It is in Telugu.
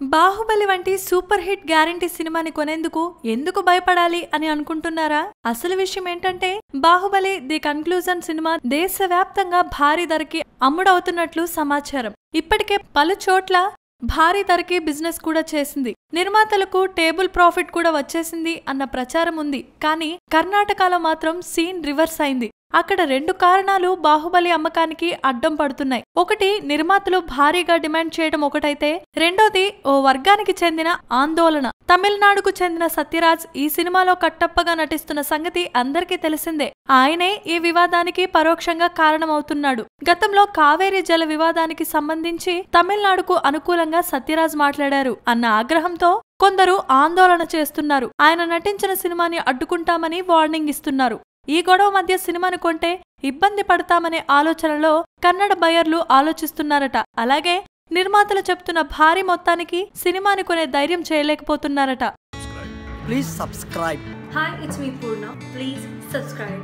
బాహుబలి వంటి సూపర్ హిట్ గ్యారంటీ సినిమాని కొనేందుకు ఎందుకు భయపడాలి అని అనుకుంటున్నారా? అసలు విషయం ఏంటంటే బాహుబలి ది కన్క్లూజన్ సినిమా దేశవ్యాప్తంగా భారీ ధరకి అమ్ముడవుతున్నట్లు సమాచారం. ఇప్పటికే పలు చోట్ల భారీ ధరకి బిజినెస్ కూడా చేసింది. నిర్మాతలకు టేబుల్ ప్రాఫిట్ కూడా వచ్చేసింది అన్న ప్రచారం ఉంది. కానీ కర్ణాటకలో మాత్రం సీన్ రివర్స్ అయింది. అక్కడ రెండు కారణాలు బాహుబలి అమ్మకానికి అడ్డం పడుతున్నాయి. ఒకటి నిర్మాతలు భారీగా డిమాండ్ చేయడం ఒకటైతే రెండోది ఓ వర్గానికి చెందిన ఆందోళన. తమిళనాడుకు చెందిన సత్యరాజ్ ఈ సినిమాలో కట్టప్పగా నటిస్తున్న సంగతి అందరికీ తెలిసిందే. ఆయనే ఈ వివాదానికి పరోక్షంగా కారణమవుతున్నాడు. గతంలో కావేరీ జల వివాదానికి సంబంధించి తమిళనాడుకు అనుకూలంగా సత్యరాజ్ మాట్లాడారు అన్న ఆగ్రహంతో కొందరు ఆందోళన చేస్తున్నారు. ఆయన నటించిన సినిమాని అడ్డుకుంటామని వార్నింగ్ ఇస్తున్నారు. ఈ గొడవ మధ్య సినిమాను కొంటే ఇబ్బంది పడతామనే ఆలోచనలో కన్నడ బయర్లు ఆలోచిస్తున్నారట అలాగే నిర్మాతలు చెప్తున్న భారీ మొత్తానికి సినిమాని కొనే ధైర్యం చేయలేకపోతున్నారట Please subscribe. Hi, it's me Purna. Please subscribe.